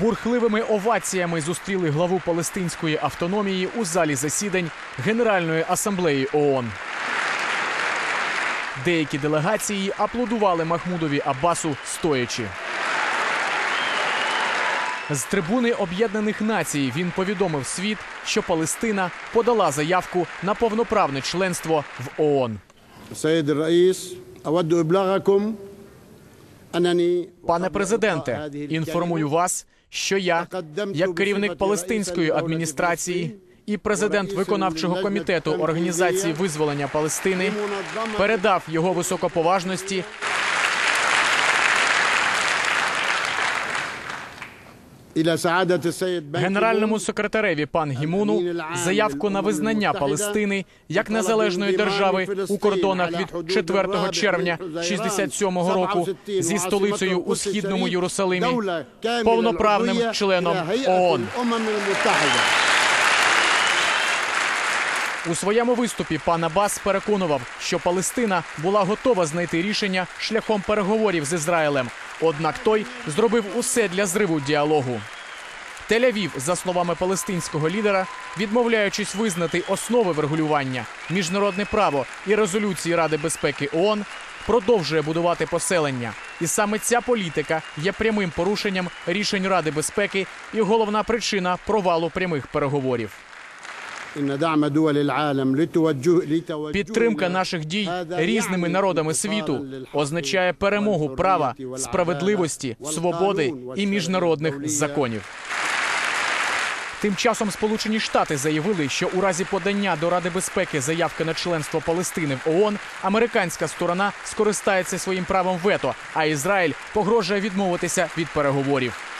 Бурхливими оваціями зустріли главу Палестинської автономії у залі засідань Генеральної асамблеї ООН. Деякі делегації аплодували Махмудові Аббасу стоячи. З трибуни Об'єднаних Націй він повідомив світ, що Палестина подала заявку на повноправне членство в ООН. Раїс, Пане президенте, інформую вас, що я, як керівник палестинської адміністрації і президент виконавчого комітету Організації визволення Палестини, передав його високоповажності Генеральному секретареві пан Гімуну заявку на визнання Палестини як незалежної держави у кордонах від 4 червня 67-го року зі столицею у східному Єрусалимі. Повноправним членом ООН. У своєму виступі пан Аббас переконував, що Палестина була готова знайти рішення шляхом переговорів з Ізраїлем. Однак той зробив усе для зриву діалогу. Тель-Авів, за словами палестинського лідера, відмовляючись визнати основи врегулювання, міжнародне право і резолюції Ради безпеки ООН, продовжує будувати поселення. І саме ця політика є прямим порушенням рішень Ради безпеки і головна причина провалу прямих переговорів. Підтримка наших дій різними народами світу означає перемогу права, справедливості, свободи і міжнародних законів. Тим часом Сполучені Штати заявили, що у разі подання до Ради безпеки заявки на членство Палестини в ООН американська сторона скористається своїм правом вето, а Ізраїль погрожує відмовитися від переговорів.